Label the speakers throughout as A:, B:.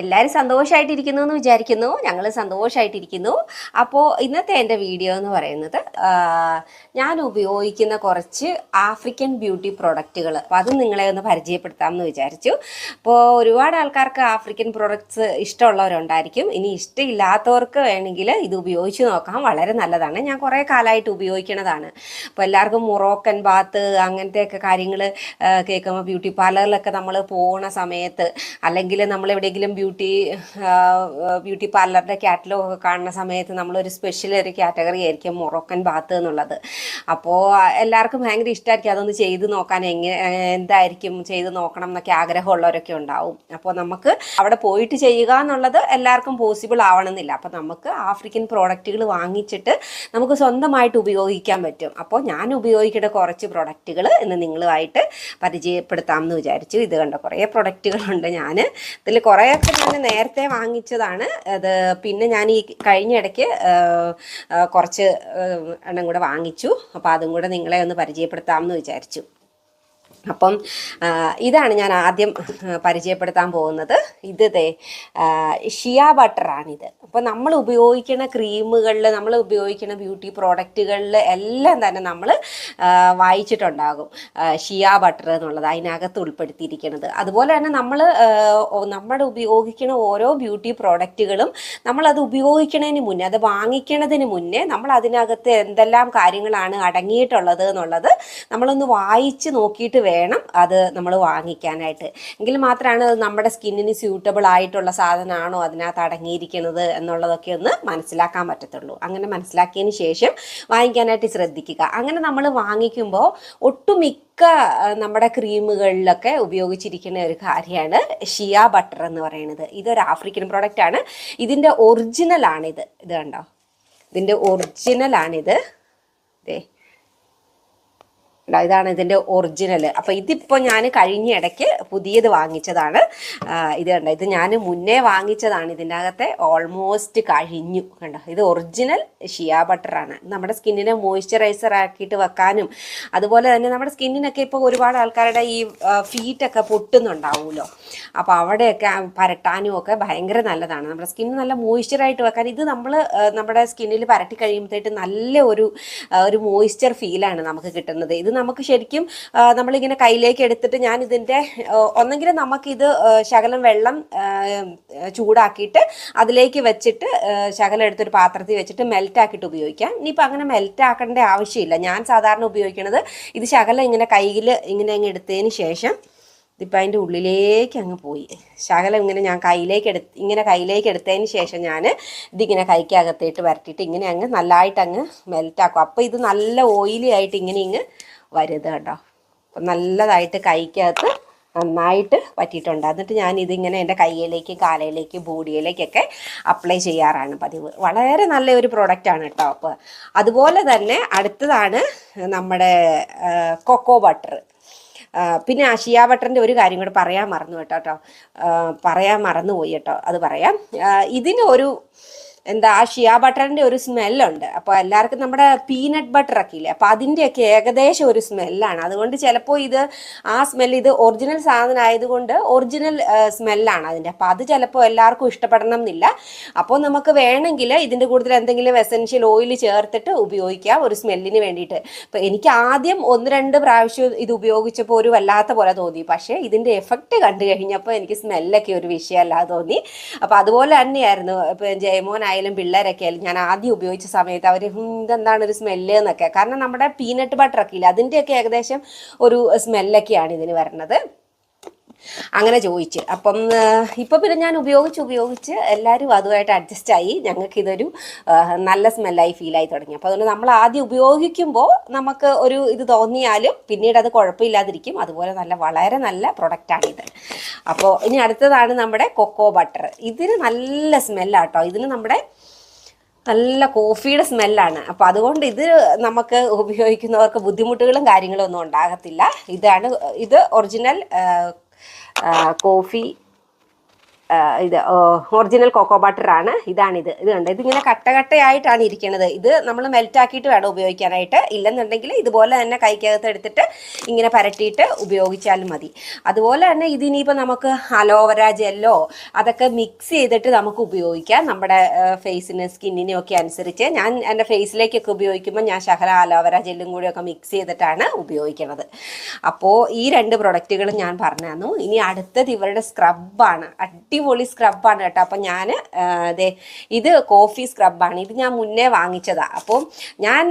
A: എല്ലാവരും സന്തോഷമായിട്ടിരിക്കുന്നു എന്ന് വിചാരിക്കുന്നു. ഞങ്ങൾ സന്തോഷമായിട്ടിരിക്കുന്നു അപ്പോൾ ഇന്നത്തെ എന്റെ വീഡിയോ എന്ന് പറയുന്നത് ഞാൻ ഉപയോഗിക്കുന്ന കുറച്ച് ആഫ്രിക്കൻ ബ്യൂട്ടി പ്രൊഡക്റ്റുകൾ അപ്പോൾ അത് നിങ്ങളെ ഒന്ന് പരിചയപ്പെടുത്താമെന്ന് വിചാരിച്ചു. അപ്പോൾ ഒരുപാട് ആൾക്കാർക്ക് ആഫ്രിക്കൻ പ്രൊഡക്ട്സ് ഇഷ്ടമുള്ളവരുണ്ടായിരിക്കും. ഇനി ഇഷ്ടമില്ലാത്തവർക്ക് വേണമെങ്കിൽ ഇത് ഉപയോഗിച്ച് നോക്കാം. വളരെ നല്ലതാണ്. ഞാൻ കുറേ കാലമായിട്ട് ഉപയോഗിക്കണതാണ്. അപ്പോൾ എല്ലാവർക്കും മൊറോക്കൻ ബാത്ത് അങ്ങനത്തെയൊക്കെ കാര്യങ്ങൾ കേൾക്കുമ്പോൾ ബ്യൂട്ടി പാർലറിലൊക്കെ നമ്മൾ പോകുന്ന സമയത്ത് അല്ലെങ്കിൽ നമ്മൾ എവിടെയെങ്കിലും ബ്യൂട്ടി ബ്യൂട്ടി പാർലറിന്റെ കാറ്റലോഗ് ഒക്കെ കാണുന്ന സമയത്ത് നമ്മളൊരു സ്പെഷ്യൽ ഒരു കാറ്റഗറി ആയിരിക്കും മൊറോക്കൻ ബാത്ത് എന്നുള്ളത്. അപ്പോൾ എല്ലാവർക്കും ഭയങ്കര ഇഷ്ടമായിരിക്കും അതൊന്ന് ചെയ്ത് നോക്കാൻ എങ്ങനെ എന്തായിരിക്കും ചെയ്ത് നോക്കണം എന്നൊക്കെ ആഗ്രഹമുള്ളവരൊക്കെ ഉണ്ടാവും. അപ്പോൾ നമുക്ക് അവിടെ പോയിട്ട് ചെയ്യുക എന്നുള്ളത് എല്ലാവർക്കും പോസിബിൾ ആവണമെന്നില്ല. അപ്പോൾ നമുക്ക് ആഫ്രിക്കൻ പ്രോഡക്റ്റുകൾ വാങ്ങിച്ചിട്ട് നമുക്ക് സ്വന്തമായിട്ട് ഉപയോഗിക്കാൻ പറ്റും. അപ്പോൾ ഞാൻ ഉപയോഗിക്കേണ്ട കുറച്ച് പ്രൊഡക്റ്റുകൾ ഇന്ന് നിങ്ങളുമായിട്ട് പരിചയപ്പെടുത്താം എന്ന് വിചാരിച്ചു. ഇത് കണ്ട കുറേ പ്രൊഡക്റ്റുകളുണ്ട് ഞാൻ ഇതിൽ കുറേയൊക്കെ ഞാൻ നേരത്തെ വാങ്ങിച്ചതാണ്. അത് പിന്നെ ഞാൻ ഈ കഴിഞ്ഞ ഇടയ്ക്ക് കുറച്ച് എണ്ണം കൂടെ വാങ്ങിച്ചു. അപ്പോൾ അതും കൂടെ നിങ്ങളെ ഒന്ന് പരിചയപ്പെടുത്താമെന്ന് വിചാരിച്ചു. അപ്പം ഇതാണ് ഞാൻ ആദ്യം പരിചയപ്പെടുത്താൻ പോകുന്നത്. ഇത് ദേ ഷിയ ബട്ടറാണിത്. അപ്പോൾ നമ്മൾ ഉപയോഗിക്കുന്ന ക്രീമുകളിൽ നമ്മൾ ഉപയോഗിക്കുന്ന ബ്യൂട്ടി പ്രോഡക്റ്റുകളിൽ എല്ലാം തന്നെ നമ്മൾ വായിച്ചിട്ടുണ്ടാകും ഷിയ ബട്ടർ എന്നുള്ളത് അതിനകത്ത് ഉൾപ്പെടുത്തിയിരിക്കുന്നത് അതുപോലെ തന്നെ നമ്മൾ നമ്മുടെ ഉപയോഗിക്കുന്ന ഓരോ ബ്യൂട്ടി പ്രോഡക്റ്റുകളും നമ്മളത് ഉപയോഗിക്കുന്നതിന് മുന്നേ അത് വാങ്ങിക്കുന്നതിന് മുന്നേ നമ്മൾ അതിനകത്ത് എന്തെല്ലാം കാര്യങ്ങളാണ് അടങ്ങിയിട്ടുള്ളത് എന്നുള്ളത് നമ്മളൊന്ന് വായിച്ച് നോക്കിയിട്ട് വേണം അത് നമ്മൾ വാങ്ങിക്കാനായിട്ട്. എങ്കിൽ മാത്രമാണ് നമ്മുടെ സ്കിന്നിന് സ്യൂട്ടബിൾ ആയിട്ടുള്ള സാധനമാണോ അതിനകത്ത് അടങ്ങിയിരിക്കുന്നത് എന്നുള്ളതൊക്കെ ഒന്ന് മനസ്സിലാക്കാൻ പറ്റത്തുള്ളൂ. അങ്ങനെ മനസ്സിലാക്കിയതിന് ശേഷം വാങ്ങിക്കാനായിട്ട് ശ്രദ്ധിക്കുക. അങ്ങനെ നമ്മൾ വാങ്ങിക്കുമ്പോൾ ഒട്ടുമിക്ക നമ്മുടെ ക്രീമുകളിലൊക്കെ ഉപയോഗിച്ചിരിക്കുന്ന ഒരു കാര്യമാണ് ഷിയ ബട്ടർ എന്ന് പറയുന്നത്. ഇതൊരു ആഫ്രിക്കൻ പ്രോഡക്റ്റ് ആണ്. ഇതിന്റെ ഒറിജിനലാണിത് ഇത് കണ്ടോ? ഇതിന്റെ ഒറിജിനലാണിത് ഉണ്ടോ? ഇതാണ് ഇതിന്റെ ഒറിജിനൽ അപ്പോൾ ഇതിപ്പോൾ ഞാൻ കഴിഞ്ഞ ഇടയ്ക്ക് പുതിയത് വാങ്ങിച്ചതാണ്. ഇത് കണ്ട? ഇത് ഞാൻ മുന്നേ വാങ്ങിച്ചതാണ് ഇതിന്റെ അകത്തെ ഓൾമോസ്റ്റ് കഴിഞ്ഞു. കണ്ടോ? ഇത് ഒറിജിനൽ ഷിയ ബട്ടറാണ് നമ്മുടെ സ്കിന്നിനെ മോയ്സ്ചറൈസർ ആക്കിയിട്ട് വെക്കാനും അതുപോലെ തന്നെ നമ്മുടെ സ്കിന്നിനൊക്കെ ഇപ്പോൾ ഒരുപാട് ആൾക്കാരുടെ ഈ ഫീറ്റൊക്കെ പൊട്ടുന്നുണ്ടാവുമല്ലോ. അപ്പോൾ അവിടെയൊക്കെ പരട്ടാനും ഒക്കെ ഭയങ്കര നല്ലതാണ്. നമ്മുടെ സ്കിന്ന് നല്ല മോയ്സ്ചറായിട്ട് വെക്കാൻ ഇത് നമ്മൾ നമ്മുടെ സ്കിന്നിൽ പരട്ടി കഴിയുമ്പോഴത്തേക്ക് നല്ല ഒരു ഒരു മോയ്സ്ചർ ഫീലാണ് നമുക്ക് കിട്ടുന്നത്. ഇത് നമുക്ക് ശരിക്കും നമ്മളിങ്ങനെ കയ്യിലേക്ക് എടുത്തിട്ട് ഞാൻ ഇതിന്റെ ഒന്നെങ്കിൽ നമുക്കിത് ശകലം വെള്ളം ചൂടാക്കിയിട്ട് അതിലേക്ക് വെച്ചിട്ട് ശകലം എടുത്തൊരു പാത്രത്തിൽ വെച്ചിട്ട് മെൽറ്റ് ആക്കിയിട്ട് ഉപയോഗിക്കാം. ഇനിയിപ്പോൾ അങ്ങനെ മെൽറ്റ് ആക്കേണ്ട ആവശ്യമില്ല. ഞാൻ സാധാരണ ഉപയോഗിക്കുന്നത് ഇത് ശകലം ഇങ്ങനെ കയ്യിൽ ഇങ്ങനെ അങ്ങ് എടുത്തതിന് ശേഷം ഇതിപ്പോൾ അതിന്റെ ഉള്ളിലേക്ക് അങ്ങ് പോയി. ശകലം ഇങ്ങനെ ഞാൻ കയ്യിലേക്ക് എടുത്ത് ഇങ്ങനെ കയ്യിലേക്ക് എടുത്തതിന് ശേഷം ഞാൻ ഇതിങ്ങനെ കൈക്കകത്തേട്ട് വരട്ടിയിട്ട് ഇങ്ങനെ അങ്ങ് നല്ലതായിട്ട് അങ്ങ് മെൽറ്റാക്കും. അപ്പോൾ ഇത് നല്ല ഓയിലി ആയിട്ട് ഇങ്ങനെ ഇങ്ങ് വരുത് കേട്ടോ അപ്പം നല്ലതായിട്ട് കൈക്കകത്ത് നന്നായിട്ട് പറ്റിയിട്ടുണ്ട്. എന്നിട്ട് ഞാൻ ഇതിങ്ങനെ എന്റെ കയ്യിലേക്കും കാലയിലേക്കും ബോഡിയിലേക്കൊക്കെ അപ്ലൈ ചെയ്യാറാണ് പതിവ്. വളരെ നല്ല ഒരു പ്രോഡക്റ്റാണ് കേട്ടോ അപ്പോൾ അതുപോലെ തന്നെ അടുത്തതാണ് നമ്മുടെ കൊക്കോ ബട്ടർ പിന്നെ അഷിയ ഷിയ ബട്ടറിന്റെ ഒരു കാര്യം കൂടെ പറയാൻ മറന്നു കേട്ടോ കേട്ടോ. പറയാൻ മറന്നു പോയി കേട്ടോ. അത് പറയാം. ഇതിന് ഒരു എന്താ ആ ഷിയ ബട്ടറിന്റെ ഒരു സ്മെല്ലുണ്ട്. അപ്പോൾ എല്ലാവർക്കും നമ്മുടെ പീനട്ട് ബട്ടർ ഒക്കെ ഇല്ലേ അപ്പോൾ അതിന്റെയൊക്കെ ഏകദേശം ഒരു സ്മെല്ലാണ്. അതുകൊണ്ട് ചിലപ്പോൾ ഇത് ആ സ്മെല്ല് ഇത് ഒറിജിനൽ സാധനം ആയതുകൊണ്ട് ഒറിജിനൽ സ്മെല്ലാണ് അതിന്റെ അപ്പോൾ അത് ചിലപ്പോൾ എല്ലാവർക്കും ഇഷ്ടപ്പെടണം എന്നില്ല. അപ്പോൾ നമുക്ക് വേണമെങ്കിൽ ഇതിന്റെ കൂടുതൽ എന്തെങ്കിലും എസെൻഷ്യൽ ഓയിൽ ചേർത്തിട്ട് ഉപയോഗിക്കാം ഒരു സ്മെല്ലിന് വേണ്ടിയിട്ട്. അപ്പോൾ എനിക്ക് ആദ്യം ഒന്ന് രണ്ട് പ്രാവശ്യം ഇത് ഉപയോഗിച്ചപ്പോൾ ഒരു വല്ലാത്ത പോലെ തോന്നി. പക്ഷേ ഇതിന്റെ എഫക്റ്റ് കണ്ടു കഴിഞ്ഞപ്പോൾ എനിക്ക് സ്മെല്ലൊക്കെ ഒരു വിഷയമല്ലാതെ തോന്നി. അപ്പോൾ അതുപോലെ തന്നെയായിരുന്നു ഇപ്പൊ ജയമോൻ ആയാലും പിള്ളേരൊക്കെ ആയാലും ഞാൻ ആദ്യം ഉപയോഗിച്ച സമയത്ത് അവർ ഇതെന്താണ് ഒരു സ്മെല്ല് എന്നൊക്കെ. കാരണം നമ്മുടെ പീനട്ട് ബട്ടർ ഒക്കെ ഇല്ല അതിന്റെയൊക്കെ ഏകദേശം ഒരു സ്മെല്ലൊക്കെയാണ് ഇതിന് വരുന്നത്. അങ്ങനെ ചോദിച്ച്. അപ്പം ഇപ്പം പിന്നെ ഞാൻ ഉപയോഗിച്ച് ഉപയോഗിച്ച് എല്ലാവരും അതുമായിട്ട് അഡ്ജസ്റ്റ് ആയി. ഞങ്ങൾക്ക് ഇതൊരു നല്ല സ്മെല്ലായി ഫീലായി തുടങ്ങി. അപ്പോൾ അതുകൊണ്ട് നമ്മൾ ആദ്യം ഉപയോഗിക്കുമ്പോൾ നമുക്ക് ഒരു ഇത് തോന്നിയാലും പിന്നീട് അത് കുഴപ്പമില്ലാതിരിക്കും. അതുപോലെ നല്ല വളരെ നല്ല പ്രൊഡക്റ്റാണ് ഇത്. അപ്പോൾ ഇനി അടുത്തതാണ് നമ്മുടെ കൊക്കോ ബട്ടർ ഇതിന് നല്ല സ്മെല്ലാട്ടോ ഇതിന് നമ്മുടെ നല്ല കോഫിയുടെ സ്മെല്ലാണ് അപ്പോൾ അതുകൊണ്ട് ഇത് നമുക്ക് ഉപയോഗിക്കുന്നവർക്ക് ബുദ്ധിമുട്ടുകളും കാര്യങ്ങളും ഒന്നും ഉണ്ടാകത്തില്ല. ഇതാണ് ഇത് ഒറിജിനൽ കോഫി ഇത് ഒറിജിനൽ കോക്കോ ബട്ടർ ആണ് ഇതാണിത്. ഇത് കണ്ടത് ഇതിങ്ങനെ കട്ട കട്ടയായിട്ടാണ് ഇരിക്കുന്നത് ഇത് നമ്മൾ മെൽറ്റ് ആക്കിയിട്ട് വേണം ഉപയോഗിക്കാനായിട്ട്. ഇല്ലെന്നുണ്ടെങ്കിൽ ഇതുപോലെ തന്നെ കൈക്കകത്ത് എടുത്തിട്ട് ഇങ്ങനെ പരട്ടിയിട്ട് ഉപയോഗിച്ചാലും മതി. അതുപോലെ തന്നെ ഇതിനിപ്പോൾ നമുക്ക് അലോവര ജെല്ലോ അതൊക്കെ മിക്സ് ചെയ്തിട്ട് നമുക്ക് ഉപയോഗിക്കാം. നമ്മുടെ ഫേസിന് സ്കിന്നിനും ഒക്കെ അനുസരിച്ച്. ഞാൻ എന്റെ ഫേസിലേക്കൊക്കെ ഉപയോഗിക്കുമ്പോൾ ഞാൻ ശകല അലോവര ജെല്ലും കൂടിയൊക്കെ മിക്സ് ചെയ്തിട്ടാണ് ഉപയോഗിക്കുന്നത് അപ്പോൾ ഈ രണ്ട് പ്രൊഡക്റ്റുകളും ഞാൻ പറഞ്ഞു തന്നു. ഇനി അടുത്തത് ഇവരുടെ സ്ക്രബാണ്. അടിപൊളി സ്ക്രബാണ് കേട്ടോ. അപ്പം ഞാൻ അതെ ഇത് കോഫി സ്ക്രബാണ് ഇത് ഞാൻ മുന്നേ വാങ്ങിച്ചതാണ് അപ്പോൾ ഞാൻ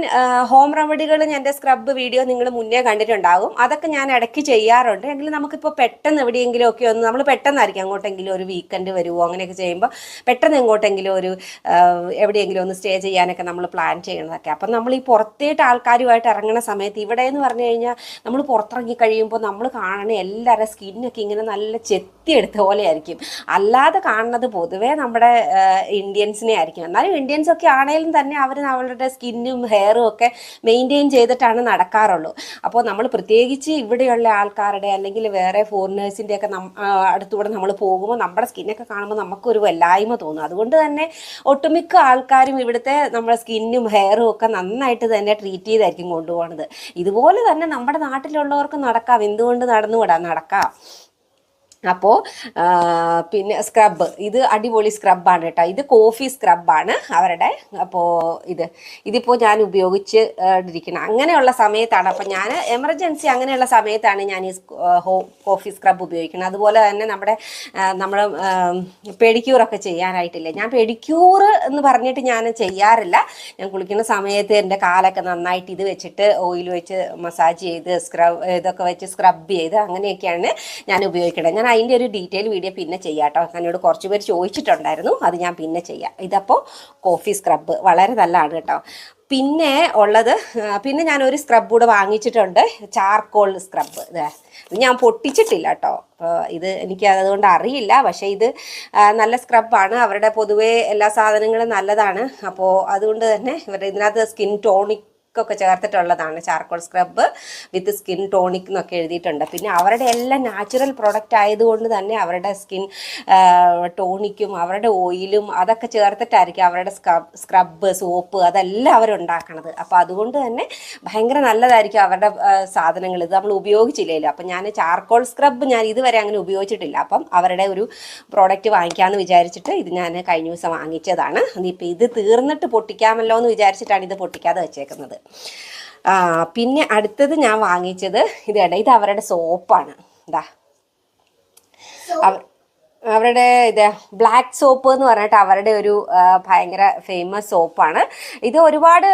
A: ഹോം റെമഡികൾ എന്റെ സ്ക്രബ് വീഡിയോ നിങ്ങൾ മുന്നേ കണ്ടിട്ടുണ്ടാകും അതൊക്കെ ഞാൻ ഇടയ്ക്ക് ചെയ്യാറുണ്ട്. എങ്കിലും നമുക്കിപ്പോൾ പെട്ടെന്ന് എവിടെയെങ്കിലും ഒക്കെ ഒന്ന് നമ്മൾ പെട്ടെന്നായിരിക്കും അങ്ങോട്ടെങ്കിലും ഒരു വീക്കെൻഡ് വരുമോ അങ്ങനെയൊക്കെ ചെയ്യുമ്പോൾ പെട്ടെന്ന് എങ്ങോട്ടെങ്കിലും ഒരു എവിടെയെങ്കിലും ഒന്ന് സ്റ്റേ ചെയ്യാനൊക്കെ നമ്മൾ പ്ലാൻ ചെയ്യണതൊക്കെ. അപ്പം നമ്മൾ ഈ പുറത്തേട്ട് ആൾക്കാരുമായിട്ട് ഇറങ്ങുന്ന സമയത്ത് ഇവിടെ എന്ന് പറഞ്ഞു കഴിഞ്ഞാൽ നമ്മൾ പുറത്തിറങ്ങി കഴിയുമ്പോൾ നമ്മൾ കാണണ എല്ലാവരുടെ സ്കിന്നൊക്കെ ഇങ്ങനെ നല്ല ചെത്തിയെടുത്ത പോലെ ആയിരിക്കും അല്ലാതെ കാണുന്നത് പൊതുവേ നമ്മുടെ ഇന്ത്യൻസിനെ ആയിരിക്കും. എന്നാലും ഇന്ത്യൻസ് ഒക്കെ ആണെങ്കിലും തന്നെ അവർ അവരുടെ സ്കിന്നും ഹെയറും ഒക്കെ മെയിന്റെയിൻ ചെയ്തിട്ടാണ് നടക്കാറുള്ളൂ. അപ്പോൾ നമ്മൾ പ്രത്യേകിച്ച് ഇവിടെയുള്ള ആൾക്കാരുടെ അല്ലെങ്കിൽ വേറെ ഫോറിനേഴ്സിന്റെ ഒക്കെ അടുത്തൂടെ നമ്മൾ പോകുമ്പോൾ നമ്മുടെ സ്കിന്നൊക്കെ കാണുമ്പോൾ നമുക്കൊരു വല്ലായ്മ തോന്നും. അതുകൊണ്ട് തന്നെ ഒട്ടുമിക്ക ആൾക്കാരും ഇവിടുത്തെ നമ്മുടെ സ്കിന്നും ഹെയറും ഒക്കെ നന്നായിട്ട് തന്നെ ട്രീറ്റ് ചെയ്തായിരിക്കും കൊണ്ടുപോകുന്നത്. ഇതുപോലെ തന്നെ നമ്മുടെ നാട്ടിലുള്ളവർക്ക് നടക്കാം. എന്തുകൊണ്ട് നടന്നുകൂടാ? നടക്കാം. അപ്പോൾ പിന്നെ സ്ക്രബ് ഇത് അടിപൊളി സ്ക്രബാണ് കേട്ടോ. ഇത് കോഫി സ്ക്രബാണ് അവരുടെ അപ്പോൾ ഇത്. ഇതിപ്പോൾ ഞാൻ ഉപയോഗിച്ച് ഇരിക്കണം അങ്ങനെയുള്ള സമയത്താണ്. അപ്പോൾ ഞാൻ എമർജൻസി അങ്ങനെയുള്ള സമയത്താണ് ഞാൻ ഈ കോഫി സ്ക്രബ് ഉപയോഗിക്കുന്നത്. അതുപോലെ തന്നെ നമ്മുടെ നമ്മൾ പെഡിക്യൂറൊക്കെ ചെയ്യാനായിട്ടില്ല. ഞാൻ പെഡിക്യൂർ എന്ന് പറഞ്ഞിട്ട് ഞാൻ ചെയ്യാറില്ല. ഞാൻ കുളിക്കുന്ന സമയത്ത് എന്റെ കാലൊക്കെ നന്നായിട്ട് ഇത് വെച്ചിട്ട് ഓയിൽ വെച്ച് മസാജ് ചെയ്ത് സ്ക്രബ് ഇതൊക്കെ വെച്ച് സ്ക്രബ് ചെയ്ത് അങ്ങനെയൊക്കെയാണ് ഞാൻ ഉപയോഗിക്കുന്നത്. ഞാൻ അതിന്റെ ഒരു ഡീറ്റെയിൽ വീഡിയോ പിന്നെ ചെയ്യാം കേട്ടോ എന്നോട് കുറച്ച് പേര് ചോദിച്ചിട്ടുണ്ടായിരുന്നു. അത് ഞാൻ പിന്നെ ചെയ്യാം. ഇതപ്പോൾ കോഫി സ്ക്രബ്ബ് വളരെ നല്ലതാണ് കേട്ടോ. പിന്നെ ഉള്ളത് പിന്നെ ഞാൻ ഒരു സ്ക്രബ് കൂടെ വാങ്ങിച്ചിട്ടുണ്ട്. ചാർക്കോൾ സ്ക്രബ്ബ് ഇത് ഞാൻ പൊട്ടിച്ചിട്ടില്ല കേട്ടോ. ഇത് എനിക്ക് അതുകൊണ്ട് അറിയില്ല. പക്ഷേ ഇത് നല്ല സ്ക്രബാണ്. അവരുടെ പൊതുവേ എല്ലാ സാധനങ്ങളും നല്ലതാണ്. അപ്പോൾ അതുകൊണ്ട് തന്നെ ഇവരുടെ ഇതിനകത്ത് സ്കിൻ ടോണിക് ഒക്കെ ചേർത്തിട്ടുള്ളതാണ് charcoal scrub with skin tonic എന്നൊക്കെ എഴുതിയിട്ടുണ്ട്. പിന്നെ അവരുടെ എല്ലാം നാച്ചുറൽ പ്രൊഡക്റ്റ് ആയതുകൊണ്ട് തന്നെ അവരുടെ സ്കിൻ ടോണിക്കും അവരുടെ ഓയിലും അതൊക്കെ ചേർത്തിട്ടായിരിക്കും അവരുടെ സ്ക്രബ് സോപ്പ് അതെല്ലാം അവരുണ്ടാക്കണത് അപ്പോൾ അതുകൊണ്ട് തന്നെ ഭയങ്കര നല്ലതായിരിക്കും അവരുടെ സാധനങ്ങൾ. ഇത് നമ്മൾ ഉപയോഗിച്ചില്ലല്ലോ അപ്പം ഞാൻ ചാർക്കോൾ സ്ക്രബ് ഞാൻ ഇതുവരെ അങ്ങനെ ഉപയോഗിച്ചിട്ടില്ല. അപ്പം അവരുടെ ഒരു പ്രോഡക്റ്റ് വാങ്ങിക്കാമെന്ന് വിചാരിച്ചിട്ട് ഇത് ഞാൻ കഴിഞ്ഞ ദിവസം വാങ്ങിച്ചതാണ്. ഇനിയിപ്പോൾ ഇത് തീർന്നിട്ട് പൊട്ടിക്കാമല്ലോ എന്ന് വിചാരിച്ചിട്ടാണ് ഇത് പൊട്ടിക്കാതെ വെച്ചേക്കുന്നത്. പിന്നെ അടുത്തത് ഞാൻ വാങ്ങിച്ചത് ഇത് ഇട ഇത് അവരുടെ സോപ്പാണ് ഇതാ അവർ അവരുടെ ഇത് ബ്ലാക്ക് സോപ്പ് എന്ന് പറഞ്ഞിട്ട് അവരുടെ ഒരു ഭയങ്കര ഫേമസ് സോപ്പാണ് ഇത് ഒരുപാട്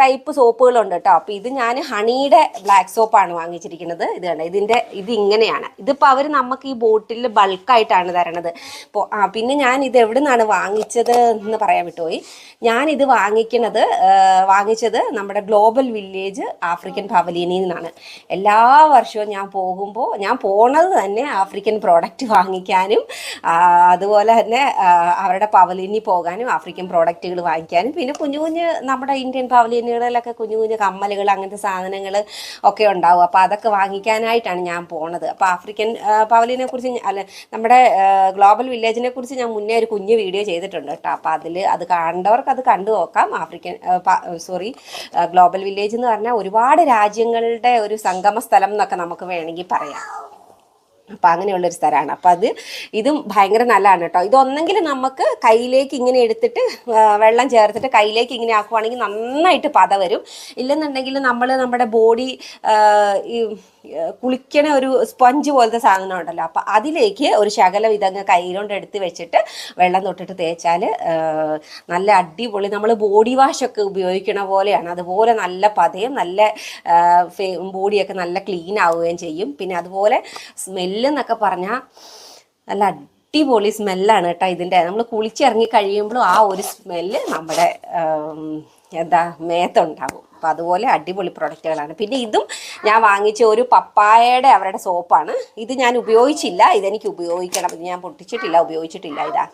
A: ടൈപ്പ് സോപ്പുകളുണ്ട് കേട്ടോ അപ്പോൾ ഇത് ഞാൻ ഹണിയുടെ ബ്ലാക്ക് സോപ്പാണ് വാങ്ങിച്ചിരിക്കുന്നത്. ഇത് കണ്ട? ഇതിന്റെ ഇത് ഇങ്ങനെയാണ്. ഇതിപ്പോൾ അവർ നമുക്ക് ഈ ബോട്ടിൽ ബൾക്കായിട്ടാണ് തരണത്. അപ്പോൾ ആ പിന്നെ ഞാൻ ഇത് എവിടെ നിന്നാണ് വാങ്ങിച്ചത് എന്ന് പറയാൻ വിട്ടുപോയി. ഞാൻ ഇത് വാങ്ങിക്കുന്നത് വാങ്ങിച്ചത് നമ്മുടെ ഗ്ലോബൽ വില്ലേജ് ആഫ്രിക്കൻ പവലിയനിൽ നിന്നാണ്. എല്ലാ വർഷവും ഞാൻ പോകുമ്പോൾ ഞാൻ പോണത് തന്നെ ആഫ്രിക്കൻ പ്രോഡക്റ്റ് വാങ്ങിക്കാനും അതുപോലെ തന്നെ അവരുടെ പവലിനി പോകാനും ആഫ്രിക്കൻ പ്രോഡക്റ്റുകൾ വാങ്ങിക്കാനും പിന്നെ കുഞ്ഞു കുഞ്ഞ് നമ്മുടെ ഇന്ത്യൻ പവലിനുകളിലൊക്കെ കുഞ്ഞു കുഞ്ഞു കമ്മലുകൾ അങ്ങനത്തെ സാധനങ്ങൾ ഒക്കെ ഉണ്ടാവും. അപ്പോൾ അതൊക്കെ വാങ്ങിക്കാനായിട്ടാണ് ഞാൻ പോണത്. അപ്പോൾ ആഫ്രിക്കൻ പവലിനെ കുറിച്ച് അല്ല നമ്മുടെ ഗ്ലോബൽ വില്ലേജിനെ കുറിച്ച് ഞാൻ മുന്നേ ഒരു കുഞ്ഞു വീഡിയോ ചെയ്തിട്ടുണ്ട് കേട്ടോ. അപ്പോൾ അതിൽ അത് കാണേണ്ടവർക്ക് അത് കണ്ടു നോക്കാം. ആഫ്രിക്കൻ സോറി ഗ്ലോബൽ വില്ലേജ് എന്ന് പറഞ്ഞാൽ ഒരുപാട് രാജ്യങ്ങളുടെ ഒരു സംഗമ സ്ഥലം എന്നൊക്കെ നമുക്ക് വേണമെങ്കിൽ പറയാം. അപ്പം അങ്ങനെയുള്ളൊരു സ്ഥലമാണ് അപ്പം അത് ഇതും ഭയങ്കര നല്ലതാണ് കേട്ടോ ഇതൊന്നെങ്കിൽ നമുക്ക് കയ്യിലേക്ക് ഇങ്ങനെ എടുത്തിട്ട് വെള്ളം ചേർത്തിട്ട് കയ്യിലേക്ക് ഇങ്ങനെ ആക്കുവാണെങ്കിൽ നന്നായിട്ട് പത വരും. ഇല്ലെന്നുണ്ടെങ്കിൽ നമ്മൾ നമ്മുടെ ബോഡി ഈ കുളിക്കണ ഒരു സ്പഞ്ച് പോലത്തെ സാധനം ഉണ്ടല്ലോ. അപ്പം അതിലേക്ക് ഒരു ശകലം ഇതങ്ങ് കൈയിലോണ്ട് എടുത്ത് വെച്ചിട്ട് വെള്ളം തൊട്ടിട്ട് തേച്ചാൽ നല്ല അടിപൊളി നമ്മൾ ബോഡി വാഷൊക്കെ ഉപയോഗിക്കണ പോലെയാണ്. അതുപോലെ നല്ല പതയും നല്ല ബോഡിയൊക്കെ നല്ല ക്ലീൻ ആവുകയും ചെയ്യും. പിന്നെ അതുപോലെ സ്മെല്ല് എന്നൊക്കെ പറഞ്ഞാൽ നല്ല അടിപൊളി സ്മെല്ലാണ് കേട്ടോ ഇതിന്റെ. നമ്മൾ കുളിച്ചിറങ്ങി കഴിയുമ്പോഴും ആ ഒരു സ്മെല്ല് നമ്മുടെ എന്താ മേത്തുണ്ടാവും. അപ്പം അതുപോലെ അടിപൊളി പ്രൊഡക്റ്റുകളാണ്. പിന്നെ ഇതും ഞാൻ വാങ്ങിച്ച ഒരു പപ്പായയുടെ അവരുടെ സോപ്പാണ്. ഇത് ഞാൻ ഉപയോഗിച്ചില്ല. ഇതെനിക്ക് ഉപയോഗിക്കണം. ഇത് ഞാൻ പൊട്ടിച്ചിട്ടില്ല ഉപയോഗിച്ചിട്ടില്ല ഇതാ.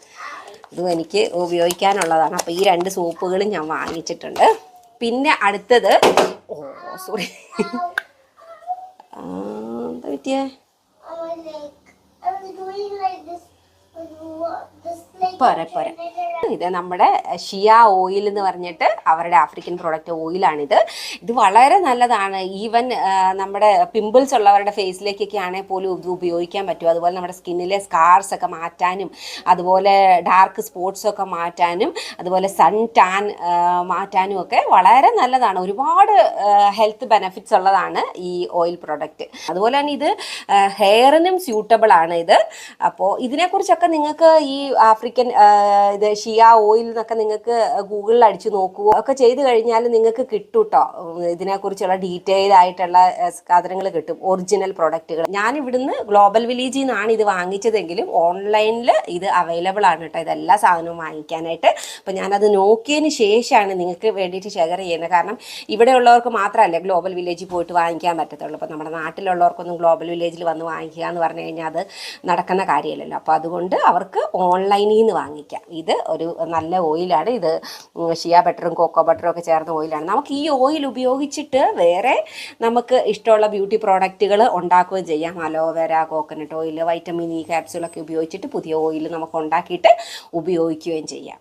A: ഇതും എനിക്ക് ഉപയോഗിക്കാനുള്ളതാണ്. അപ്പോൾ ഈ രണ്ട് സോപ്പുകളും ഞാൻ വാങ്ങിച്ചിട്ടുണ്ട്. പിന്നെ അടുത്തത് ഓ സോറി എന്താ പറ്റിയേ? പോരെ പോരെ. ഇത് നമ്മുടെ ഷിയ ഓയിൽ എന്ന് പറഞ്ഞിട്ട് അവരുടെ ആഫ്രിക്കൻ പ്രൊഡക്റ്റ് ഓയിലാണിത് ഇത് വളരെ നല്ലതാണ്. ഈവൻ നമ്മുടെ പിമ്പിൾസ് ഉള്ളവരുടെ ഫേസിലേക്കൊക്കെ ആണെങ്കിൽ പോലും ഇത് ഉപയോഗിക്കാൻ പറ്റും. അതുപോലെ നമ്മുടെ സ്കിന്നിലെ സ്കാർസ് ഒക്കെ മാറ്റാനും അതുപോലെ ഡാർക്ക് സ്പോട്ട്സ് ഒക്കെ മാറ്റാനും അതുപോലെ സൺ ടാൻ മാറ്റാനും ഒക്കെ വളരെ നല്ലതാണ്. ഒരുപാട് ഹെൽത്ത് ബെനഫിറ്റ്സ് ഉള്ളതാണ് ഈ ഓയിൽ പ്രൊഡക്റ്റ് അതുപോലെ തന്നെ ഇത് ഹെയറിനും സ്യൂട്ടബിൾ ആണ് ഇത്. അപ്പോൾ ഇതിനെക്കുറിച്ചൊക്കെ നിങ്ങൾക്ക് ഈ ആഫ്രിക്കൻ ഇത് ഷിയ ഓയിൽ എന്നൊക്കെ നിങ്ങൾക്ക് ഗൂഗിളിൽ അടിച്ചു നോക്കുകയോ ഒക്കെ ചെയ്തു കഴിഞ്ഞാൽ നിങ്ങൾക്ക് കിട്ടും കേട്ടോ ഇതിനെക്കുറിച്ചുള്ള ഡീറ്റെയിൽ ആയിട്ടുള്ള സാധനങ്ങൾ കിട്ടും. ഒറിജിനൽ പ്രൊഡക്റ്റുകൾ ഞാൻ ഇവിടുന്ന് ഗ്ലോബൽ വില്ലേജിൽ നിന്നാണ് ഇത് വാങ്ങിച്ചതെങ്കിലും ഓൺലൈനിൽ ഇത് അവൈലബിൾ ആണ് കേട്ടോ ഇതെല്ലാ സാധനവും വാങ്ങിക്കാനായിട്ട്. അപ്പം ഞാനത് നോക്കിയതിന് ശേഷമാണ് നിങ്ങൾക്ക് വേണ്ടിയിട്ട് ഷെയർ ചെയ്യുന്നത്. കാരണം ഇവിടെ ഉള്ളവർക്ക് മാത്രമല്ല ഗ്ലോബൽ വില്ലേജിൽ പോയിട്ട് വാങ്ങിക്കാൻ പറ്റത്തുള്ളൂ. അപ്പോൾ നമ്മുടെ നാട്ടിലുള്ളവർക്കൊന്നും ഗ്ലോബൽ വില്ലേജിൽ വന്ന് വാങ്ങിക്കുക എന്ന് പറഞ്ഞു കഴിഞ്ഞാൽ അത് നടക്കുന്ന കാര്യമല്ലല്ലോ. അപ്പോൾ അതുകൊണ്ട് അവർക്ക് ഓൺലൈനിൽ നിന്ന് വാങ്ങിക്കാം. ഇത് ഒരു നല്ല ഓയിലാണ് ഇത് ഷിയ ബട്ടറും കോക്കോ ബട്ടറും ഒക്കെ ചേർന്ന ഓയിലാണ് നമുക്ക് ഈ ഓയിൽ ഉപയോഗിച്ചിട്ട് വേറെ നമുക്ക് ഇഷ്ടമുള്ള ബ്യൂട്ടി പ്രോഡക്റ്റുകൾ ഉണ്ടാക്കുകയും ചെയ്യാം. Aloe vera coconut oil vitamin E ക്യാപ്സ്യൂളൊക്കെ ഉപയോഗിച്ചിട്ട് പുതിയ ഓയിൽ നമുക്ക് ഉണ്ടാക്കിയിട്ട് ഉപയോഗിക്കുകയും ചെയ്യാം.